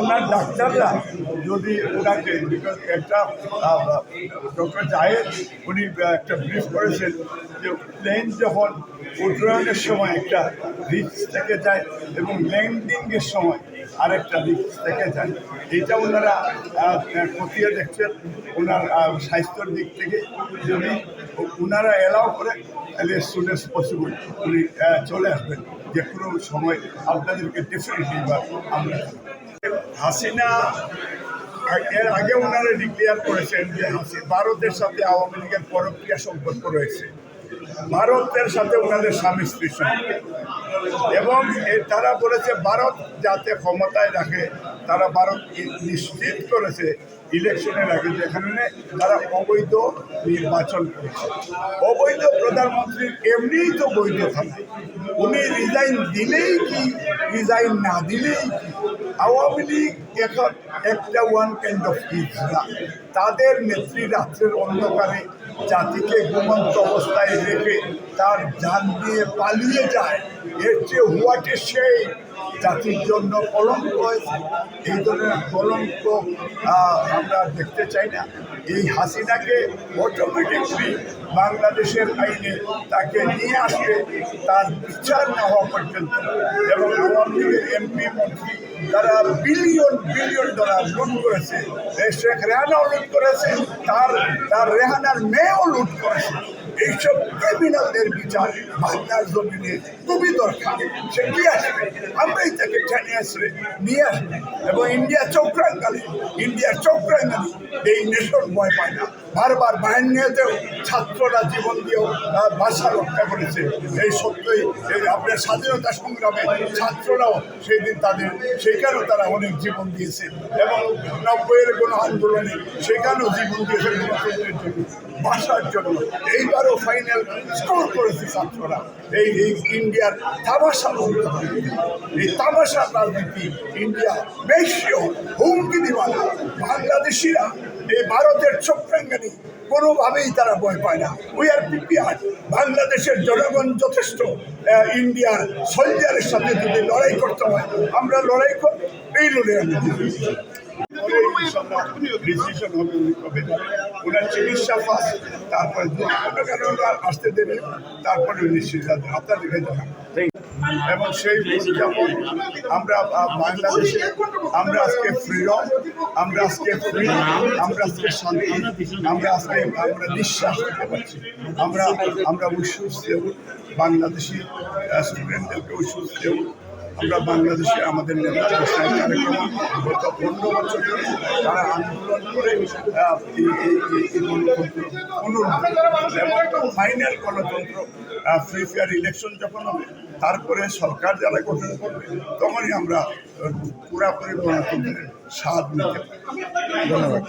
ওনার ডাক্তাররা যদি ওনাকে because একটা ডক্টর জাহেদ উনি একটা ব্রিফ করেছেন যে প্লেন যখন উড্ডয়নের সময় একটা রিক্স থেকে যায় এবং ল্যান্ডিংয়ের সময় আরেকটা রিক্স থেকে যায়, এটা ওনারা খতিয়ে দেখছেন ওনার স্বাস্থ্যের দিক থেকে। যদি ওনারা এলাও করে, তাহলে সুন এস পসিবল উনি চলে আসবেন। যে কোনো সময় আপনাদেরকে ডেফিনেটলি আমরা হাসিনা এর আগে ওনারা ডিক্লেয়ার করেছেন যে হাসি ভারতের সাথে আওয়ামী লীগের পরক্রিয়া সম্পর্ক রয়েছে। ভারতের সাথে ওনাদের স্বামী স্ত্রী এবং তারা বলেছে ভারত যাতে ক্ষমতায় রাখে, তারা ভারত নিশ্চিত করেছে ইলেকশনের আগে যেখানে তারা অবৈধ নির্বাচন করেছে। অবৈধ প্রধানমন্ত্রীর এমনিই তো বৈধ থাকে। উনি রিজাইন দিলেই কি? রিজাইন না দিলেই কি? আওয়ামী লীগ এখন একটা ওয়ান কাইন্ড অফ তাদের নেত্রী রাত্রের অন্ধকারে জাতিকে ঘুমন্ত অবস্থায় রেখে তার যান দিয়ে পালিয়ে যায়। এর চেয়ে হোয়াটে সেই? জাতির জন্য কলঙ্ক এই ধরনের কলঙ্ক আমরা দেখতে চাই না। এই হাসিনাকে অটোমেটিকলি বাংলাদেশের আইনে তাকে নিয়ে আসবে, তার বিচার না হওয়া পর্যন্ত। এবং আওয়ামী লীগের এমপি মন্ত্রী তারা বিলিয়ন বিলিয়ন ডলার লুট করেছে। শেখ রেহানাও লুট করেছে, তার তার রেহানার মেয়েও লুট করেছে। এইসব ক্রিমিনালদের বিচার বাংলার জমিনে খুবই দরকার। সে কি আসবে? আমরাই তাকে টেনে আসবে, নিয়ে আসবে। এবং ইন্ডিয়া চক্রাঙ্গালে ইন্ডিয়া চক্রাঙ্গালে এই নেশন ভয় পায় না বারবার বাহিনীতেও ছাত্ররা জীবন দিয়েও ভাষা রক্ষা করেছে। এই সত্যই, এই আপনার স্বাধীনতা সংগ্রামে ছাত্ররাও সেই দিন তাদের সেখানেও তারা অনেক জীবন দিয়েছে। এবং নব্বইয়ের কোনো আন্দোলনে সেখানেও জীবন দিয়েছে গণতন্ত্রের জন্য, ভাষার জন্য। এইবারও ফাইনাল স্কোর করেছে ছাত্ররা। এই এই ইন্ডিয়ার তামাশা এই তামাশার রাজনীতি ইন্ডিয়া বেশিও হুমকি দিবানা বাংলাদেশিরা এই ভারতের চক্রাঙ্গানি, কোনোভাবেই তারা ভয় পায় না। উই আর প্রিপেয়ার বাংলাদেশের জনগণ যথেষ্ট ইন্ডিয়ার সোলজারের সাথে যদি লড়াই করতে হয়, আমরা লড়াই করব এই লড়াই। ডিসিশন হবে চিকিৎসা তারপরে আসতে দেবে, তারপরে উনি সিদ্ধান্ত আপনাদেরকে জানান এবং সেই উদযাপন আমরা বাংলাদেশে, আমরা আজকে ফ্রিডম আমরা আজকে ফ্রি আমরা আজকে শান্তি, আমরা আজকে আমরা নিঃশ্বাস নিতে পারছি। আমরা আমরা উৎসুস দেব বাংলাদেশি স্টুডেন্টদেরকে উৎসুস দেব আমরা বাংলাদেশে আমাদের নেতা তারেক গত পনেরো বছর ধরে তারা আন্দোলন করে ফাইনাল গণতন্ত্র ফ্রি ফেয়ার ইলেকশন যখন হবে তারপরে সরকার যারা গঠন করবে তখনই আমরা পুরাপুরি গণতন্ত্রের স্বাদ নিতে পারি। ধন্যবাদ।